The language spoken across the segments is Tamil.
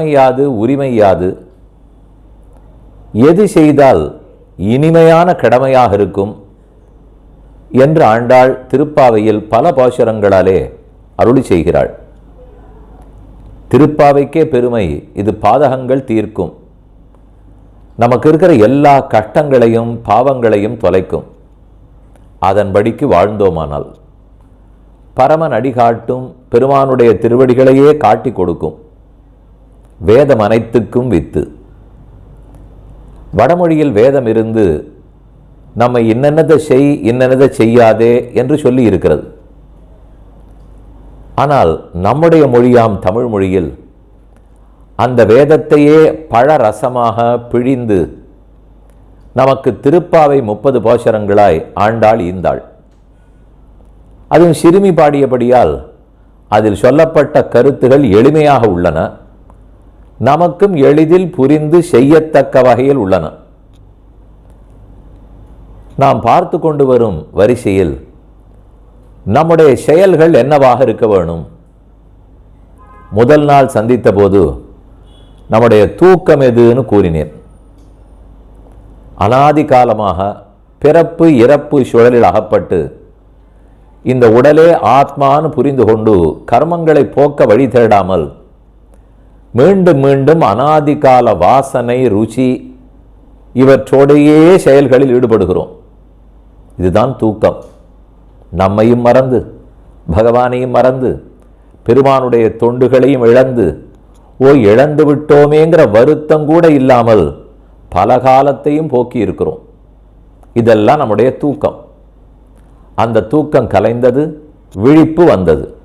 கடமை யாது உரிமை யாது எது செய்தால் இனிமையான கடமையாக இருக்கும் என்று ஆண்டாள் திருப்பாவையில் பல பாசுரங்களாலே அருளி செய்கிறாள். திருப்பாவைக்கே பெருமை இது பாதகங்கள் தீர்க்கும். நமக்கு இருக்கிற எல்லா கஷ்டங்களையும் பாவங்களையும் தொலைக்கும். அதன்படிக்கு வாழ்ந்தோமானால் பரமன் அடிகாட்டும் பெருமானுடைய திருவடிகளையே காட்டி கொடுக்கும். வேதம் அனைத்துக்கும் வித்து. வடமொழியில் வேதம் இருந்து நம்மை இன்னென்னதை செய் இன்னென்னதை செய்யாதே என்று சொல்லி இருக்கிறது. ஆனால் நம்முடைய மொழியாம் தமிழ் மொழியில் அந்த வேதத்தையே பழரசமாக பிழிந்து நமக்கு திருப்பாவை முப்பது போஷரங்களாய் ஆண்டாள் ஈந்தாள். அதுவும் சிறுமி பாடியபடியால் அதில் சொல்லப்பட்ட கருத்துகள் எளிமையாக உள்ளன. நமக்கும் எளிதில் புரிந்து செய்யத்தக்க வகையில் உள்ளன. நாம் பார்த்து கொண்டு வரும் வரிசையில் நம்முடைய செயல்கள் என்னவாக இருக்க வேணும்? முதல் நாள் சந்தித்த போது நம்முடைய தூக்கம் எதுன்னு கூறினேன். அனாதி காலமாக பிறப்பு இறப்பு சுழலில் அகப்பட்டு இந்த உடலே ஆத்மான்னு புரிந்து கொண்டு கர்மங்களை போக்க வழி தேடாமல் மீண்டும் மீண்டும் அனாதிகால வாசனை ருச்சி இவற்றோடையே செயல்களில் ஈடுபடுகிறோம். இதுதான் தூக்கம். நம்மையும் மறந்து பகவானையும் மறந்து பெருமானுடைய தொண்டுகளையும் இழந்து ஓ இழந்து விட்டோமேங்கிற வருத்தம் கூட இல்லாமல் பல காலத்தையும் போக்கி இருக்கிறோம். இதெல்லாம் நம்முடைய தூக்கம். அந்த தூக்கம் கலைந்தது விழிப்பு வந்தது.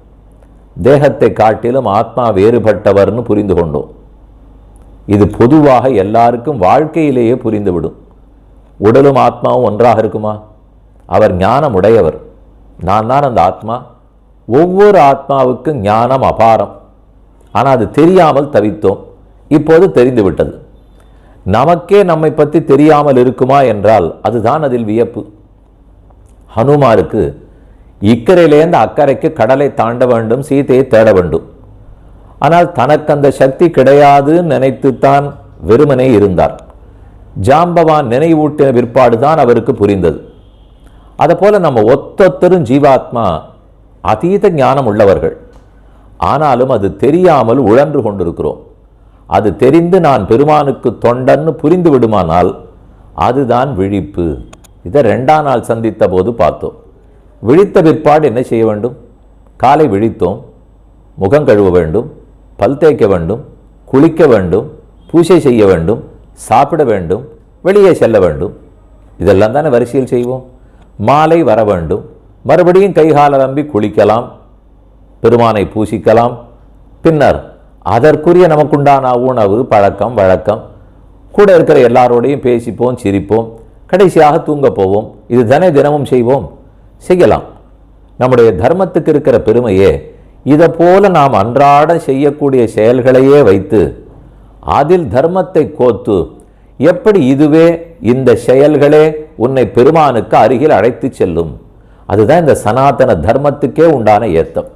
தேகத்தை காட்டிலும் ஆத்மா வேறுபட்டவர்னு புரிந்து கொண்டோம். இது பொதுவாக எல்லாருக்கும் வாழ்க்கையிலேயே புரிந்துவிடும். உடலும் ஆத்மாவும் ஒன்றாக இருக்குமா? அவர் ஞானம் உடையவர் நான் தான் அந்த ஆத்மா. ஒவ்வொரு ஆத்மாவுக்கும் ஞானம் அபாரம். ஆனால் அது தெரியாமல் தவித்தோம். இப்போது தெரிந்துவிட்டது. நமக்கே நம்மை பற்றி தெரியாமல் இருக்குமா என்றால் அதுதான் அதில் வியப்பு. ஹனுமாருக்கு இக்கரையிலேருந்து அக்கறைக்கு கடலை தாண்ட வேண்டும் சீதையை தேட வேண்டும். ஆனால் தனக்கு அந்த சக்தி கிடையாதுன்னு நினைத்துத்தான் வெறுமனே இருந்தார். ஜாம்பவான் நினைவூட்டின பிற்பாடு தான் அவருக்கு புரிந்தது. அதுபோல நம்ம ஒத்தொத்தரும் ஜீவாத்மா அதீத ஞானம் உள்ளவர்கள். ஆனாலும் அது தெரியாமல் உழன்று கொண்டிருக்கிறோம். அது தெரிந்து நான் பெருமானுக்கு தொண்டன்னு புரிந்து விடுமானால் அதுதான் விழிப்பு. இதை ரெண்டாம் நாள் சந்தித்த போது பார்த்தோம். விழித்த பிற்பாடு என்ன செய்ய வேண்டும்? காலை விழித்தோம் முகம் கழுவ வேண்டும் பல் தேய்க்க வேண்டும் குளிக்க வேண்டும் பூஜை செய்ய வேண்டும் சாப்பிட வேண்டும் வெளியே செல்ல வேண்டும். இதெல்லாம் தானே வரிசையில் செய்வோம். மாலை வர வேண்டும். மறுபடியும் கைகால நம்பி குளிக்கலாம் பெருமானை பூசிக்கலாம். பின்னர் அதற்குரிய நமக்குண்டான உணவு பழக்கம் வழக்கம் கூட இருக்கிற எல்லாரோடையும் பேசிப்போம் சிரிப்போம் கடைசியாக தூங்க போவோம். இது தானே தினமும் செய்வோம். செய்யலாம். நம்முடைய தர்மத்துக்கு இருக்கிற பெருமையே இதை போல நாம் அன்றாட செய்யக்கூடிய செயல்களையே வைத்து அதில் தர்மத்தை கோத்து எப்படி இதுவே இந்த செயல்களே உன்னை பெருமானுக்கு அருகில் அழைத்து செல்லும். அதுதான் இந்த சனாதன தர்மத்துக்கே உண்டான ஏத்தம்.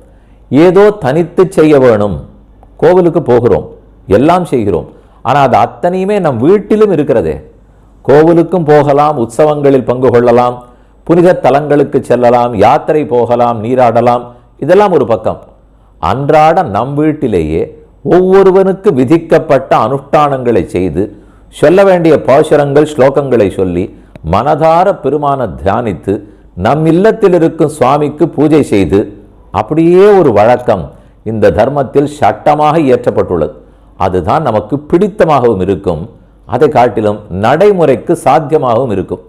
ஏதோ தனித்து செய்ய வேணும். கோவிலுக்கு போகிறோம். எல்லாம் செய்கிறோம். ஆனால் அது அத்தனையுமே நம் வீட்டிலும் இருக்கிறதே. கோவிலுக்கும் போகலாம் உற்சவங்களில் பங்கு கொள்ளலாம் புனித தலங்களுக்கு செல்லலாம் யாத்திரை போகலாம் நீராடலாம். இதெல்லாம் ஒரு பக்கம். அன்றாட நம் வீட்டிலேயே ஒவ்வொருவனுக்கு விதிக்கப்பட்ட அனுஷ்டானங்களை செய்து சொல்ல வேண்டிய பாசுரங்கள் ஸ்லோகங்களை சொல்லி மனதார பெருமான தியானித்து நம் இல்லத்தில் இருக்கும் சுவாமிக்கு பூஜை செய்து அப்படியே ஒரு வழக்கம் இந்த தர்மத்தில் சட்டமாக இயற்றப்பட்டுள்ளது. அதுதான் நமக்கு பிடித்தமாகவும் இருக்கும். அதை காட்டிலும் நடைமுறைக்கு சாத்தியமாகவும் இருக்கும்.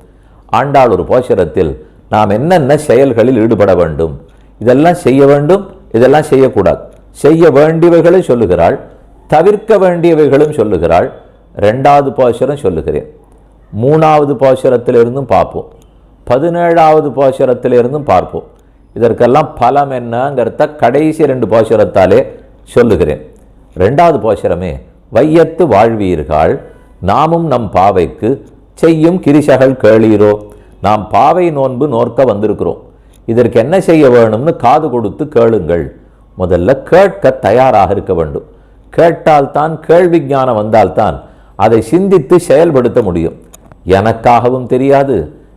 ஆண்டாள் ஒரு போஷரத்தில் நாம் என்னென்ன செயல்களில் ஈடுபட வேண்டும்? இதெல்லாம் செய்ய வேண்டும் இதெல்லாம் செய்யக்கூடாது. செய்ய வேண்டியவைகளை சொல்லுகிறாள் தவிர்க்க வேண்டியவைகளும் சொல்லுகிறாள். ரெண்டாவது பாசுரம் சொல்லுகிறேன். மூணாவது பாசுரத்திலிருந்தும் பார்ப்போம். பதினேழாவது பாசுரத்திலிருந்தும் பார்ப்போம். இதற்கெல்லாம் பலம் என்னங்கிறத கடைசி ரெண்டு பாசுரத்தாலே சொல்லுகிறேன். ரெண்டாவது பாசுரமே வையத்து வாழ்வீர்கள் நாமும் நம் பாவைக்கு செய்யும் கிரிசகள் கேளீரோ? நாம் பாவை நோன்பு நோர்க்க வந்திருக்கிறோம். இதற்கு என்ன செய்ய வேணும்னு காது கொடுத்து கேளுங்கள். முதல்ல கேட்க தயாராக இருக்க வேண்டும். கேட்டால்தான் கேள்வி ஞானம் வந்தால்தான் அதை சிந்தித்து செயல்படுத்த முடியும். எனக்காகவும் தெரியாது.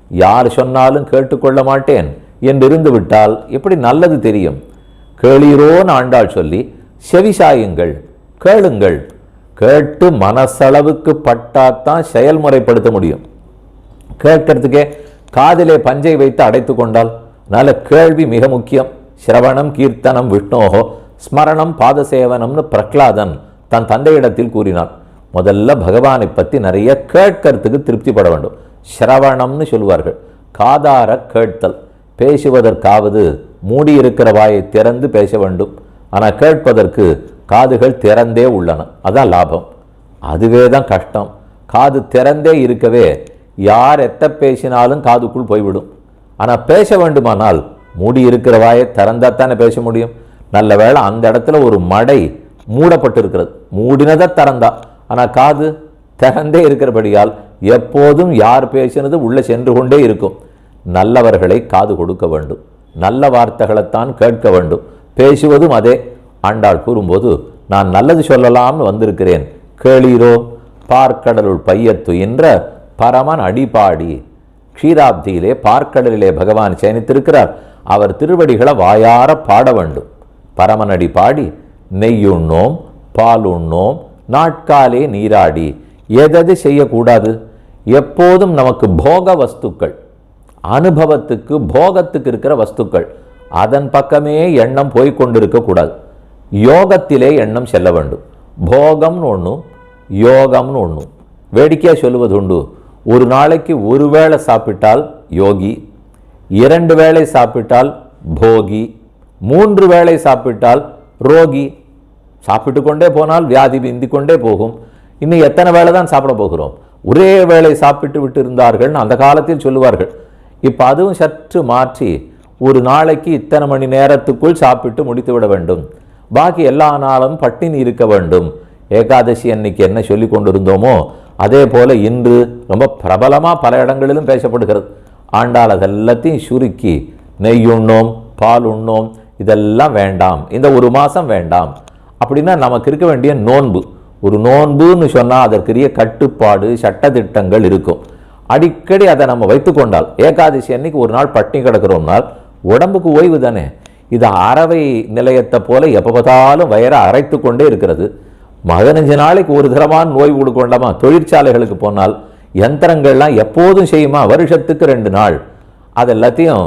யார் சொன்னாலும் கேட்டுக்கொள்ள மாட்டேன் என்றிருந்து விட்டால் எப்படி நல்லது தெரியும்? கேளீரோன்னு ஆண்டாள் சொல்லி செவிசாயுங்கள் கேளுங்கள். கேட்டு மனசளவுக்கு பட்டாத்தான் செயல்முறைப்படுத்த முடியும். கேட்கறதுக்கே காதிலே பஞ்சை வைத்து அடைத்து கொண்டால் நல்ல கேள்வி மிக முக்கியம். சிரவணம் கீர்த்தனம் விஷ்ணோகோ ஸ்மரணம் பாதசேவனம்னு பிரகலாதன் தன் தந்தையிடத்தில் கூறினான். முதல்ல பகவானை பற்றி நிறைய கேட்கறதுக்கு திருப்திப்பட வேண்டும். சிரவணம்னு சொல்லுவார்கள். காதார கேட்தல். பேசுவதற்காவது மூடியிருக்கிற வாயை திறந்து பேச வேண்டும். ஆனால் கேட்பதற்கு காதுகள் திறந்தே உள்ளன. அதான் லாபம். அதுவே தான் கஷ்டம். காது திறந்தே இருக்கவே யார் எத்த பேசினாலும் காதுக்குள் போய்விடும். ஆனால் பேச வேண்டுமானால் மூடி இருக்கிற வாயை திறந்தால் தானே பேச முடியும். நல்ல வேளை அந்த இடத்துல ஒரு மடை மூடப்பட்டிருக்கிறது. மூடினதை திறந்தா. ஆனால் காது திறந்தே இருக்கிறபடியால் எப்போதும் யார் பேசினது உள்ளே சென்று கொண்டே இருக்கும். நல்லவர்களை காது கொடுக்க வேண்டும். நல்ல வார்த்தைகளைத்தான் கேட்க வேண்டும். பேசுவதும் அதே. ஆண்டாள் கூறும்போது நான் நல்லது சொல்லலாம்னு வந்திருக்கிறேன். கேளீரோ பார்க்கடலுள் பையத்து என்ற பரமன் அடிபாடி. க்ஷீராப்தியிலே பார்க்கடலிலே பகவான் சயனித்திருக்கிறார் அவர் திருவடிகளை வாயார பாட வேண்டும். பரமனடி பாடி நெய்யுண்ணோம் பால் உண்ணோம் நாட்காலே நீராடி. எதது செய்யக்கூடாது? எப்போதும் நமக்கு போக வஸ்துக்கள். அனுபவத்துக்கு போகத்துக்கு இருக்கிற வஸ்துக்கள். அதன் பக்கமே எண்ணம் போய்கொண்டிருக்க கூடாது யோகத்திலே எண்ணம் செல்ல வேண்டும். போகம்னு ஒன்றும் யோகம்னு ஒன்றும் வேடிக்கையாக சொல்லுவது உண்டு. ஒரு நாளைக்கு ஒரு வேளை சாப்பிட்டால் யோகி இரண்டு வேளை சாப்பிட்டால் போகி மூன்று வேளை சாப்பிட்டால் ரோகி. சாப்பிட்டு கொண்டே போனால் வியாதி பிந்தி கொண்டே போகும். இன்னும் எத்தனை வேளை தான் சாப்பிட போகிறோம்? ஒரே வேளை சாப்பிட்டு விட்டு இருந்தார்கள் அந்த காலத்தில் சொல்லுவார்கள். இப்போ அதுவும் சற்று மாற்றி ஒரு நாளைக்கு இத்தனை மணி நேரத்துக்குள் சாப்பிட்டு முடித்து விட வேண்டும். பாக்கி எல்லா நாளும் பட்டினி இருக்க வேண்டும். ஏகாதசி அன்னைக்கு என்ன சொல்லி கொண்டிருந்தோமோ அதே போல் இன்று ரொம்ப பிரபலமாக பல இடங்களிலும் பேசப்படுகிறது. ஆண்டாள் அதெல்லாத்தையும் சுருக்கி நெய் உண்ணோம் பால் உண்ணோம் இதெல்லாம் வேண்டாம். இந்த ஒரு மாதம் வேண்டாம். அப்படின்னா நமக்கு இருக்க வேண்டிய நோன்பு. ஒரு நோன்புன்னு சொன்னால் அதற்குரிய கட்டுப்பாடு சட்டத்திட்டங்கள் இருக்கும். அடிக்கடி அதை நம்ம வைத்துக்கொண்டால் ஏகாதசி அன்னைக்கு ஒரு நாள் பட்டினி கிடக்கிறோம்னால் உடம்புக்கு ஓய்வு தானே? இது அறவை நிலையத்தை போல எப்போ பார்த்தாலும் வயரை அரைத்து கொண்டே இருக்கிறது. பதினஞ்சு நாளைக்கு ஒரு தரமான நோய் கொடுக்கொண்டாமா தொழிற்சாலைகளுக்கு போனால் யந்திரங்கள்லாம் எப்போதும் செய்யுமா? வருஷத்துக்கு ரெண்டு நாள். அது எல்லாத்தையும்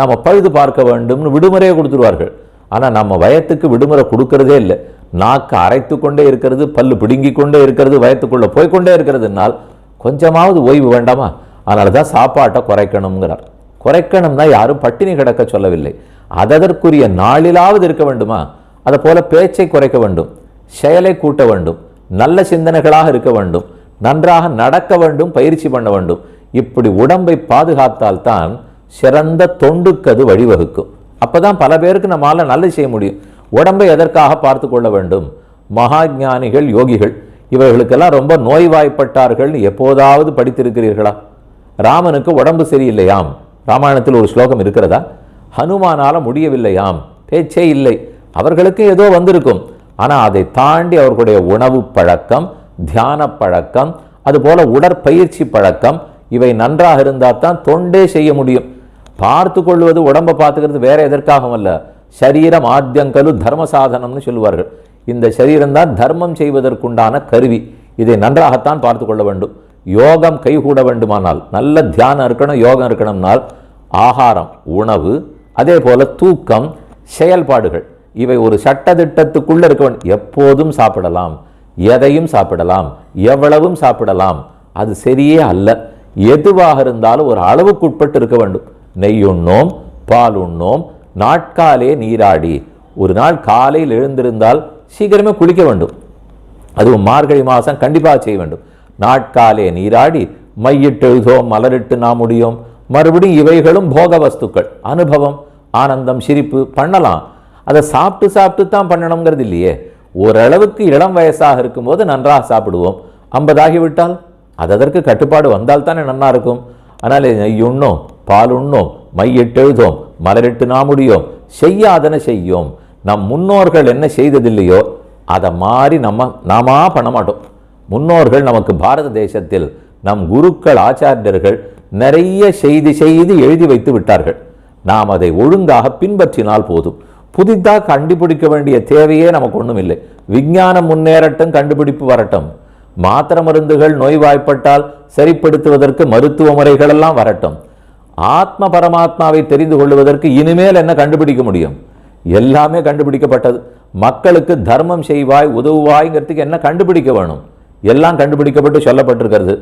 நம்ம பழுது பார்க்க வேண்டும்னு விடுமுறையை கொடுத்துருவார்கள். ஆனால் நம்ம வயத்துக்கு விடுமுறை கொடுக்கறதே இல்லை. நாக்கு அரைத்து கொண்டே இருக்கிறது பல்லு பிடுங்கி கொண்டே இருக்கிறது வயத்துக்குள்ளே போய்கொண்டே இருக்கிறதுனால் கொஞ்சமாவது ஓய்வு வேண்டாமா? அதனால தான் சாப்பாட்டை குறைக்கணுங்கிறார் குறைக்கணும்னா யாரும் பட்டினி கிடக்க சொல்லவில்லை. அதற்குரிய நாளிலாவது இருக்க வேண்டுமா? அதை போல பேச்சை குறைக்க வேண்டும் செயலை கூட்ட வேண்டும் நல்ல சிந்தனைகளாக இருக்க வேண்டும் நன்றாக நடக்க வேண்டும் பயிற்சி பண்ண வேண்டும். இப்படி உடம்பை பாதுகாத்தால்தான் சிறந்த தொண்டுக்கு அது வழிவகுக்கும். அப்பதான் பல பேருக்கு நம்மளால நல்லது செய்ய முடியும். உடம்பை எதற்காக பார்த்து கொள்ள வேண்டும்? மகா ஞானிகள் யோகிகள் இவர்களுக்கெல்லாம் ரொம்ப நோய்வாய்ப்பட்டார்கள் எப்போதாவது படித்திருக்கிறீர்களா? ராமனுக்கு உடம்பு சரியில்லையாம். ராமாயணத்தில் ஒரு ஸ்லோகம் இருக்கிறதா? ஹனுமானால முடியவில்லையாம் பேச்சே இல்லை அவர்களுக்கு ஏதோ வந்திருக்கும். ஆனால் அதை தாண்டி அவர்களுடைய உணவு பழக்கம் தியான பழக்கம் அதுபோல் உடற்பயிற்சி பழக்கம் இவை நன்றாக இருந்தால் தான் தொண்டே செய்ய முடியும். பார்த்து கொள்வது உடம்பை பார்த்துக்கிறது வேற எதற்காகவும் அல்ல. சரீரம் ஆத்தியங்கலு தர்ம சாதனம்னு சொல்லுவார்கள். இந்த சரீரம்தான் தர்மம் செய்வதற்குண்டான கருவி. இதை நன்றாகத்தான் பார்த்து கொள்ள வேண்டும். யோகம் கைகூட வேண்டுமானால் நல்ல தியானம் இருக்கணும் யோகம் இருக்கணும்னால் ஆகாரம் உணவு அதே போல தூக்கம் செயல்பாடுகள் இவை ஒரு சட்டத்திட்டத்துக்குள்ளே இருக்க வேண்டும் எப்போதும் சாப்பிடலாம் எதையும் சாப்பிடலாம் எவ்வளவும் சாப்பிடலாம் அது சரியே அல்ல. எதுவாக இருந்தாலும் ஒரு அளவுக்குட்பட்டு இருக்க வேண்டும். நெய் உண்ணோம் பால் உண்ணோம் நாட்காலே நீராடி ஒரு நாள் காலையில் எழுந்திருந்தால் சீக்கிரமே குளிக்க வேண்டும். அதுவும் மார்கழி மாதம் கண்டிப்பாக செய்ய வேண்டும். நாட்காலே நீராடி மையிட்டெழுதோம் மலரிட்டு நாம் முடியும். மறுபடியும் இவைகளும் போக வஸ்துக்கள் அனுபவம் ஆனந்தம் சிரிப்பு பண்ணலாம். அதை சாப்பிட்டு சாப்பிட்டு தான் பண்ணணுங்கிறது இல்லையே. ஓரளவுக்கு இளம் வயசாக இருக்கும்போது நன்றாக சாப்பிடுவோம். ஐம்பதாகிவிட்டால் அது அதற்கு கட்டுப்பாடு வந்தால் தானே நன்னா இருக்கும். ஆனால் நெய்யுண்ணோம் பால் உண்ணோம் மையிட்டெழுதோம் மலரிட்டு மலரிட்டு நாமுடியோம் செய்யாதன செய்யோம். நம் முன்னோர்கள் என்ன செய்ததில்லையோ அதை மாதிரி நம்ம நாமா பண்ண மாட்டோம். முன்னோர்கள் நமக்கு பாரத தேசத்தில் நம் குருக்கள் ஆச்சாரியர்கள் நிறைய செய்தி செய்து எழுதி வைத்து விட்டார்கள். நாம் அதை ஒழுங்காக பின்பற்றினால் போதும். புதிதாக கண்டுபிடிக்க வேண்டிய தேவையே நமக்கு ஒன்றும் இல்லை விஞ்ஞானம் முன்னேறட்டும் கண்டுபிடிப்பு வரட்டும். மாத்திரை மருந்துகள் நோய்வாய்ப்பட்டால் சரிப்படுத்துவதற்கு மருத்துவ முறைகள் எல்லாம் வரட்டும். ஆத்ம பரமாத்மாவை தெரிந்து கொள்வதற்கு இனிமேல் என்ன கண்டுபிடிக்க முடியும்? எல்லாமே கண்டுபிடிக்கப்பட்டது. மக்களுக்கு தர்மம் செய்வாய் உதவுவாய்ங்கிறதுக்கு என்ன கண்டுபிடிக்க வேணும்? எல்லாம் கண்டுபிடிக்கப்பட்டு சொல்லப்பட்டிருக்கிறது.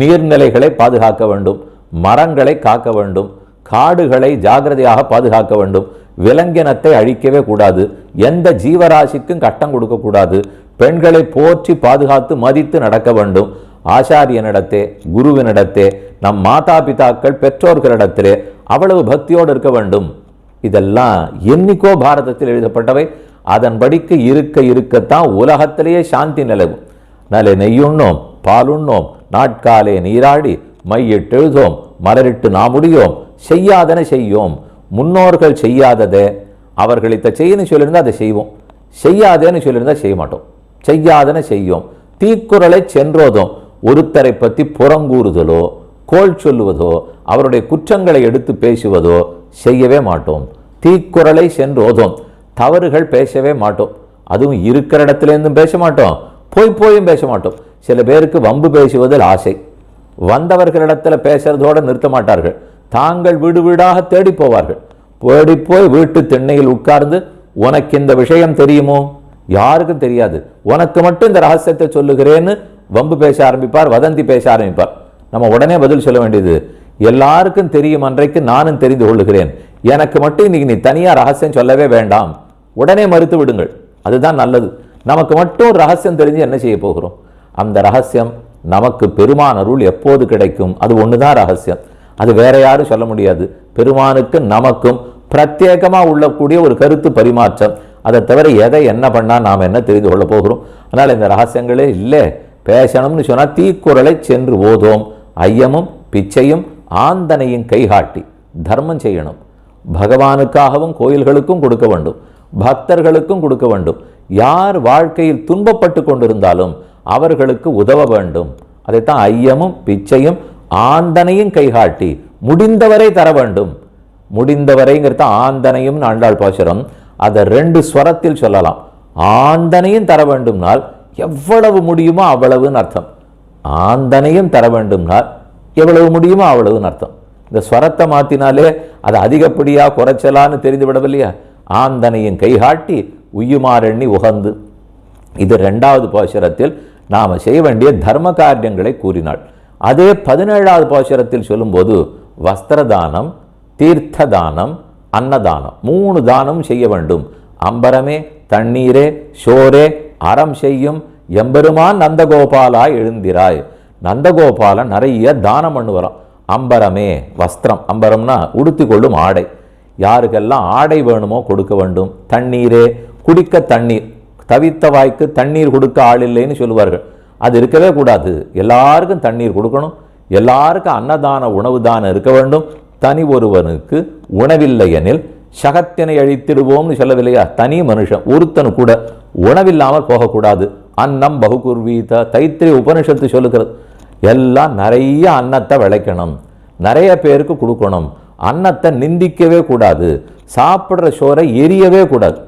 நீர்நிலைகளை பாதுகாக்க வேண்டும் மரங்களை காக்க வேண்டும் காடுகளை ஜாகிரதையாக பாதுகாக்க வேண்டும். விலங்கினத்தை அழிக்கவே கூடாது எந்த ஜீவராசிக்கும் கட்டம் கொடுக்கக்கூடாது பெண்களை போற்றி பாதுகாத்து மதித்து நடக்க வேண்டும். ஆச்சாரியனிடத்தே குருவினிடத்தே நம் மாதா பிதாக்கள் பெற்றோர்களிடத்திலே அவ்வளவு பக்தியோடு இருக்க வேண்டும். இதெல்லாம் என்னைக்கோ பாரதத்தில் எழுதப்பட்டவை. அதன்படிக்கு இருக்க இருக்கத்தான் உலகத்திலேயே சாந்தி நிலவும். நலை நெய்யுண்ணோம் பாலுண்ணோம் நாட்காலே நீராடி மையிட்டெழுதோம் மலரிட்டு நாமுடியோம் செய்யாதன செய்யோம். முன்னோர்கள் செய்யாததை அவர்கள் இத்த செய்யணும் சொல்லியிருந்தா அதை செய்வோம். செய்யாதேன்னு சொல்லியிருந்தா செய்ய மாட்டோம். செய்யாதன செய்யோம். தீக்குறளை சென்றோதும் ஒருத்தரை பற்றி புறங்கூறுதலோ கோல் சொல்லுவதோ அவருடைய குற்றங்களை எடுத்து பேசுவதோ செய்யவே மாட்டோம். தீக்குறளை சென்றோதும் தவறுகள் பேசவே மாட்டோம். அதுவும் இருக்கிற இடத்துலேருந்தும் பேச மாட்டோம். போய் போயும் பேச மாட்டோம். சில பேருக்கு வம்பு பேசுவதில் ஆசை. வந்தவர்களிடத்தில் பேசுகிறதோடு நிறுத்த மாட்டார்கள். தாங்கள் வீடு வீடாக தேடி போவார்கள். தேடி போய் வீட்டு திண்ணையில் உட்கார்ந்து உனக்கு இந்த விஷயம் தெரியுமோ? யாருக்கும் தெரியாது. உனக்கு மட்டும் இந்த ரகசியத்தை சொல்லுகிறேன்னு வம்பு பேச ஆரம்பிப்பார் வதந்தி பேச ஆரம்பிப்பார். நம்ம உடனே பதில் சொல்ல வேண்டியது எல்லாருக்கும் தெரியும் அன்றைக்கு நானும் தெரிந்து கொள்ளுகிறேன். எனக்கு மட்டும் இன்னைக்கு நீ தனியாக ரகசியம் சொல்லவே வேண்டாம். உடனே மறுத்து விடுங்கள். அதுதான் நல்லது. நமக்கு மட்டும் ரகசியம் தெரிஞ்சு என்ன செய்ய போகிறோம்? அந்த ரகசியம் நமக்கு பெருமான் அருள் எப்போது கிடைக்கும்? அது ஒண்ணுதான் ரகசியம். அது வேற யாரும் சொல்ல முடியாது. பெருமானுக்கு நமக்கும் பிரத்யேகமா உள்ளக்கூடிய ஒரு கருத்து பரிமாற்றம். அதை தவிர எதை என்ன பண்ணா நாம் என்ன தெரிந்து கொள்ள போகிறோம்? அதனால் இந்த ரகசியங்களே இல்லை. பேசணும்னு சொன்னா தீக்குறளை சென்று ஓதோம். ஐயமும் பிச்சையும் ஆந்தனையும் கைகாட்டி. தர்மம் செய்யணும். பகவானுக்காகவும் கோயில்களுக்கும் கொடுக்க வேண்டும். பக்தர்களுக்கும் கொடுக்க வேண்டும். யார் வாழ்க்கையில் துன்பப்பட்டு கொண்டிருந்தாலும் அவர்களுக்கு உதவ வேண்டும். அதைத்தான் ஐயமும் பிச்சையும் ஆந்தனையும் கைகாட்டி முடிந்தவரை தர வேண்டும். முடிந்தவரைங்கிறத ஆந்தனையும் ஆண்டாள் பாசுரம். அதை ரெண்டு ஸ்வரத்தில் சொல்லலாம். ஆந்தனையும் தர வேண்டும்னால் எவ்வளவு முடியுமோ அவ்வளவுன்னு அர்த்தம். ஆந்தனையும் தர வேண்டும்னால் எவ்வளவு முடியுமோ அவ்வளவுன்னு அர்த்தம். இந்த ஸ்வரத்தை மாற்றினாலே அது அதிகப்படியாக குறைச்சலான்னு தெரிந்து விடவில்லையா ஆந்தனையும் கைகாட்டி உய்யுமாறெண்ணி உகந்து. இது ரெண்டாவது பாசுரத்தில் நாம் செய்ய வேண்டிய தர்ம காரியங்களை கூறினாள். அதே பதினேழாவது பாசுரத்தில் சொல்லும்போது வஸ்திரதானம் தீர்த்த தானம் அன்னதானம் மூணு தானம் செய்ய வேண்டும். அம்பரமே தண்ணீரே ஷோரே அறம் செய்யும் எம்பெருமான் நந்தகோபாலா எழுந்திராய். நந்தகோபாலன் நிறைய தானம் பண்ணுவாராம். அம்பரமே வஸ்திரம். அம்பரம்னா உடுத்தி கொள்ளும் ஆடை. யாருக்கெல்லாம் ஆடை வேணுமோ கொடுக்க வேண்டும். தண்ணீரே குடிக்க தண்ணீர் தவித்த வாய்க்கு தண்ணீர் கொடுக்க ஆள் இல்லைன்னு சொல்லுவார்கள். அது இருக்கவே கூடாது. எல்லாருக்கும் தண்ணீர் கொடுக்கணும். எல்லாருக்கும் அன்னதான உணவு தானம் இருக்க வேண்டும். தனி ஒருவனுக்கு உணவில்லை எனில் சகத்தினை அழித்திடுவோம்னு சொல்லவில்லையா? தனி மனுஷன் ஒருத்தனு கூட உணவில்லாமல் போகக்கூடாது. அன்னம் பகுகுர்வீத தைத்திரி உபனிஷத்து சொல்லுகிறது. எல்லாம் நிறைய அன்னத்தை விளைக்கணும். நிறைய பேருக்கு கொடுக்கணும். அன்னத்தை நிந்திக்கவே கூடாது. சாப்பிட்ற சோரை எரியவே கூடாது.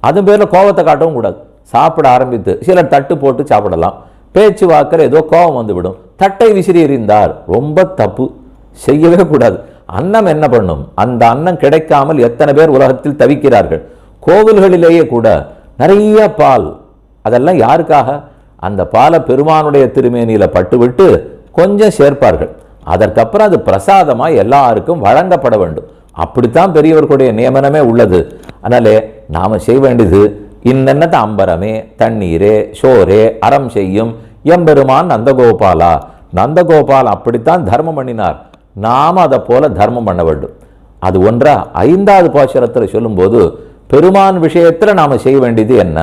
அதன் பேரில் கோபத்தை காட்டவும் கூடாது. சாப்பிட ஆரம்பித்து சிலர் தட்டு போட்டு சாப்பிடலாம். பேச்சு வாக்கில் ஏதோ கோபம் வந்துவிடும். தட்டை விசிறி எறிந்தார். ரொம்ப தப்பு. செய்யவே கூடாது. அன்னம் என்ன பண்ணும்? அந்த அன்னம் கிடைக்காமல் எத்தனை பேர் உலகத்தில் தவிக்கிறார்கள்? கோவில்களிலேயே கூட நிறைய பால். அதெல்லாம் யாருக்காக? அந்த பாலை பெருமானுடைய திருமேனியில் பட்டுவிட்டு கொஞ்சம் சேர்ப்பார்கள். அதற்கப்புறம் அது பிரசாதமாக எல்லாருக்கும் வழங்கப்பட வேண்டும். அப்படித்தான் பெரியவர்களுடைய நியமனமே உள்ளது. அதனாலே நாம் செய்ய வேண்டியது இன்னென்னத அம்பரமே தண்ணீரே சோரே அறம் செய்யும் எம்பெருமான் நந்தகோபாலா. நந்தகோபால் அப்படித்தான் தர்மம் பண்ணினார். நாம் அதை போல தர்மம் பண்ண வேண்டும். அது ஒன்றா ஐந்தாவது பாசுரத்தில் சொல்லும்போது பெருமான் விஷயத்தில் நாம் செய்ய வேண்டியது என்ன?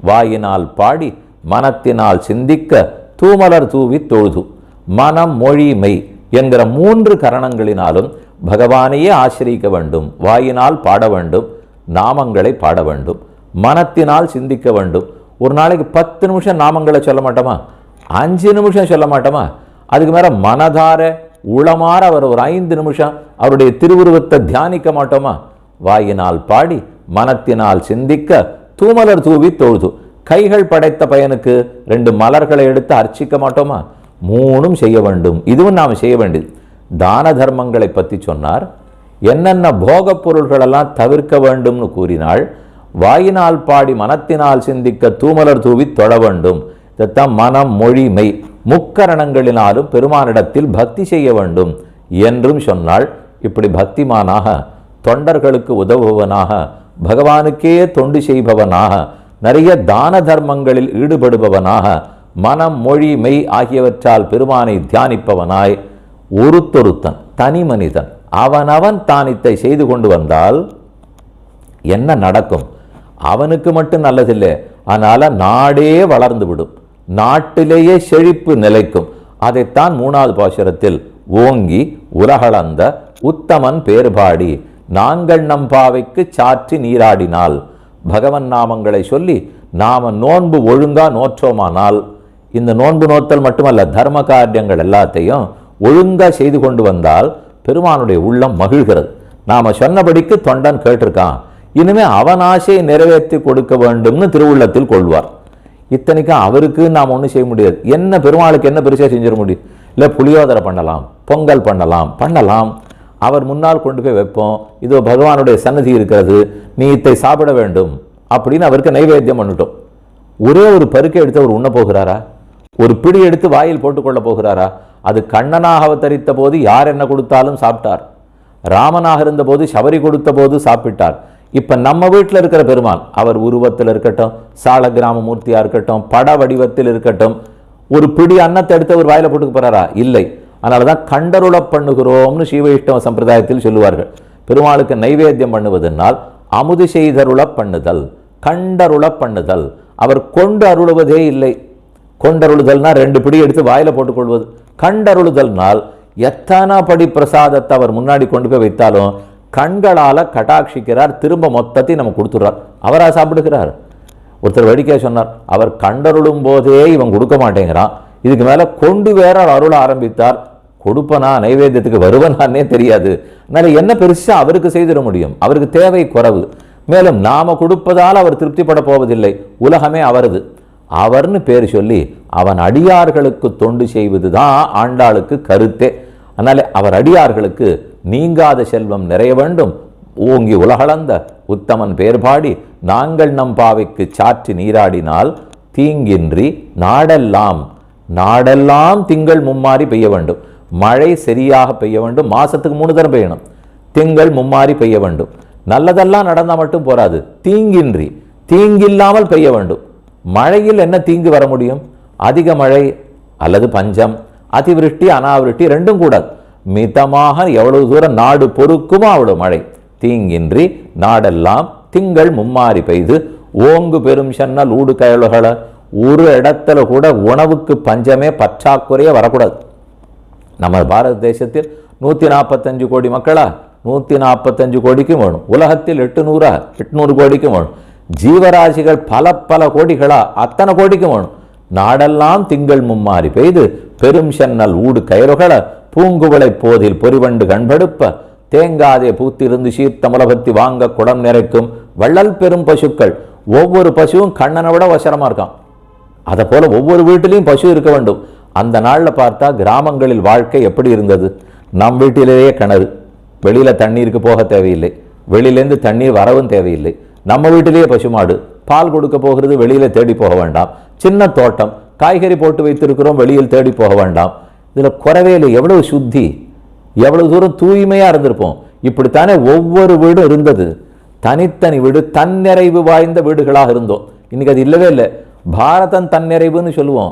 வாயினால் பாடி மனத்தினால் சிந்திக்க தூமலர் தூவி தொழுது. மனம் மொழி மெய் என்கிற மூன்று கரணங்களினாலும் பகவானையே ஆசிரியிக்க வேண்டும். வாயினால் பாட வேண்டும். நாமங்களை பாட வேண்டும் மனத்தினால் சிந்திக்க வேண்டும். ஒரு நாளைக்கு பத்து நிமிஷம் நாமங்களை சொல்ல மாட்டோமா? அஞ்சு நிமிஷம் சொல்ல மாட்டோமா? அதுக்கு மேலே மனதார உளமாற அவர் ஒரு ஐந்து நிமிஷம் அவருடைய திருவுருவத்தை தியானிக்க மாட்டோமா? வாயினால் பாடி மனத்தினால் சிந்திக்க தூமலர் தூவி தொழுது. கைகள் படைத்த பையனுக்கு ரெண்டு மலர்களை எடுத்து அர்ச்சிக்க மாட்டோமா? மூணும் செய்ய வேண்டும். இதுவும் நாம் செய்ய வேண்டியது. தான தர்மங்களை பற்றி சொன்னார். என்னென்ன போகப் பொருள்களெல்லாம் தவிர்க்க வேண்டும்னு கூறினாள் வாயினால் பாடி மனத்தினால் சிந்திக்க தூமலர் தூவி தொழ வேண்டும். இதைத்தான் மனம் மொழி மெய் முக்கரணங்களினாலும் பெருமானிடத்தில் பக்தி செய்ய வேண்டும் என்றும் சொன்னாள் இப்படி பக்திமானாக தொண்டர்களுக்கு உதவுபவனாக பகவானுக்கே தொண்டு செய்பவனாக நிறைய தான தர்மங்களில் ஈடுபடுபவனாக மனம் மொழி மெய் ஆகியவற்றால் பெருமானை தியானிப்பவனாய் ஒருத்தொருத்தன் தனி மனிதன். அவனவன் தானித்தை செய்து கொண்டு வந்தால் என்ன நடக்கும்? அவனுக்கு மட்டும் நல்லதில்லை. அதனால நாடே வளர்ந்து விடும். நாட்டிலேயே செழிப்பு நிலைக்கும். அதைத்தான் மூணாவது பாசுரத்தில் ஓங்கி உலகளந்த உத்தமன் பேர்பாடி நாங்கள் நம் பாவைக்கு சாற்றி நீராடினால் பகவன் நாமங்களை சொல்லி நாம நோன்பு ஒழுங்கா நோற்றோமானால் இந்த நோன்பு நோத்தல் மட்டுமல்ல தர்ம காரியங்கள் எல்லாத்தையும் ஒழுங்கா செய்து கொண்டு வந்தால் பெருமானுடைய உள்ளம் மகிழ்கிறது. நாம சொன்னபடிக்கு தொண்டன் கேட்டிருக்கான். இனிமே அவன் ஆசையை நிறைவேற்றி கொடுக்க வேண்டும்னு திருவுள்ளத்தில் கொள்வார். இத்தனைக்கும் அவருக்கு நாம் ஒன்றும் செய்ய முடியாது. என்ன பெருமாளுக்கு என்ன பெருசாக செஞ்சிட முடியும்? இல்லை புளியோதரை பண்ணலாம் பொங்கல் பண்ணலாம் பண்ணலாம். அவர் முன்னால் கொண்டு போய் வைப்போம். இதோ பகவானுடைய சன்னதி இருக்கிறது நீ இத்தை சாப்பிட வேண்டும் அப்படின்னு அவருக்கு நைவேத்தியம் பண்ணிட்டோம். ஒரே ஒரு பருக்கை எடுத்து அவர் உண்ண போகிறாரா? ஒரு பிடி எடுத்து வாயில் போட்டுக்கொள்ளப் போகிறாரா? அது கண்ணனாக அவதரித்த போது யார் என்ன கொடுத்தாலும் சாப்பிட்டார். ராமனாக இருந்தபோது சபரி கொடுத்த போது சாப்பிட்டார். இப்ப நம்ம வீட்டில் இருக்கிற பெருமான் அவர் உருவத்தில் இருக்கட்டும் சால கிராம மூர்த்தியா இருக்கட்டும் பட வடிவத்தில் இருக்கட்டும் ஒரு பிடி அன்னத்தை எடுத்து அவர் வாயில போட்டுக்க போறாரா? இல்லை. அதனால தான் கண்டருள பண்ணுகிறோம்னு சீவைஷ்ணவ சம்பிரதாயத்தில் சொல்லுவார்கள். பெருமாளுக்கு நைவேத்தியம் பண்ணுவதனால் அமுது செய்தருள பண்ணுதல் கண்டருள பண்ணுதல். அவர் கொண்டு அருளுவதே இல்லை. கொண்டருளுதல்னா ரெண்டு பிடி எடுத்து வாயில போட்டுக்கொள்வது. கண்டருளுதல்னால் எத்தனை படி பிரசாதத்தை அவர் முன்னாடி கொண்டு போய் வைத்தாலும் கண்களால் கட்டாட்சிக்கிறார் திரும்ப மொத்தத்தையும் நம்ம கொடுத்துட்றார். அவராக சாப்பிடுகிறார். ஒருத்தர் வேடிக்கையா சொன்னார் அவர் கண்டருளும் போதே இவன் கொடுக்க மாட்டேங்கிறான். இதுக்கு மேலே கொண்டு வேற அருள ஆரம்பித்தார். கொடுப்பனா நைவேத்தியத்துக்கு வருவனானே தெரியாது. அதனால் என்ன பெருசாக அவருக்கு செய்திட முடியும்? அவருக்கு தேவை குறைவு. மேலும் நாம கொடுப்பதால் அவர் திருப்திப்பட போவதில்லை. உலகமே அவரது. அவர்னு பேர் சொல்லி அவன் அடியார்களுக்கு தொண்டு செய்வதுதான் ஆண்டாளுக்கு கருத்தே. அதனால் அவர் அடியார்களுக்கு நீங்காத செல்வம் நிறைய வேண்டும். ஓங்கி உலகளந்த உத்தமன் பேர் பாடி நாங்கள் நம் பாவைக்கு சாற்றி நீராடினால் தீங்கின்றி நாடெல்லாம் நாடெல்லாம் திங்கள் மும்மாறி பெய்ய வேண்டும். மழை சரியாக பெய்ய வேண்டும். மாசத்துக்கு மூணு தரம் பெய்யணும். திங்கள் மும்மாறி பெய்ய வேண்டும். நல்லதெல்லாம் நடந்தால் மட்டும் போராது. தீங்கின்றி தீங்கில்லாமல் பெய்ய வேண்டும். மழையில் என்ன தீங்கு வர முடியும்? அதிக மழை அல்லது பஞ்சம் அதிவிருஷ்டி அனாவிருஷ்டி ரெண்டும் கூடாது மிதமாக எவ்வளவு தூரம் நாடு பொறுக்குமோ அவ்வளவு மழை. தீங்கின்றி நாடெல்லாம் திங்கள் மும்மாறி பெய்து ஓங்கு பெரும் சென்னல் ஊடு கயலுகள. ஒரு இடத்துல கூட உணவுக்கு பஞ்சமே பற்றாக்குறையே வரக்கூடாது. நம்ம பாரத தேசத்தில் நூற்றி நாற்பத்தஞ்சு கோடி மக்களா? நூற்றி நாற்பத்தஞ்சு கோடிக்கும் வேணும். உலகத்தில் எட்டுநூறா? எட்நூறு கோடிக்கும் வேணும். ஜீவராசிகள் பல பல கோடிகளா? அத்தனை கோடிக்கும் வேணும். நாடெல்லாம் திங்கள் மும்மாறி பெய்து பெரும் சென்னல் ஊடு கயிறுகள பூங்குவளை போதில் பொறிவண்டு கண்படுப்ப தேங்காதே பூத்திருந்து சீர்த்தமுலபத்தி வாங்க குடம் நிறைக்கும் வள்ளல் பெரும் பசுக்கள். ஒவ்வொரு பசுவும் கண்ணனை விட வசரமாக இருக்கான். அதை போல ஒவ்வொரு வீட்டிலையும் பசு இருக்க வேண்டும். அந்த நாள்ல பார்த்தா கிராமங்களில் வாழ்க்கை எப்படி இருந்தது? நம் வீட்டிலேயே கிணறு. வெளியில தண்ணீருக்கு போக தேவையில்லை. வெளியிலேருந்து தண்ணீர் வரவும் தேவையில்லை. நம்ம வீட்டிலேயே பசுமாடு பால் கொடுக்க போகிறது வெளியில தேடி போக வேண்டாம். சின்ன தோட்டம் காய்கறி போட்டு வைத்திருக்கிறோம் வெளியில் தேடி போக வேண்டாம். இதுல குறவே இல்லை. எவ்வளவு சுத்தி எவ்வளவு தூரம் தூய்மையா இருந்திருப்போம். இப்படித்தானே ஒவ்வொரு வீடும் இருந்தது. தனித்தனி வீடு தன்னிறைவு வாய்ந்த வீடுகளாக இருந்தோம். இன்னைக்கு அது இல்லவே இல்லை. பாரதம் தன்னிறைவுன்னு சொல்லுவோம்.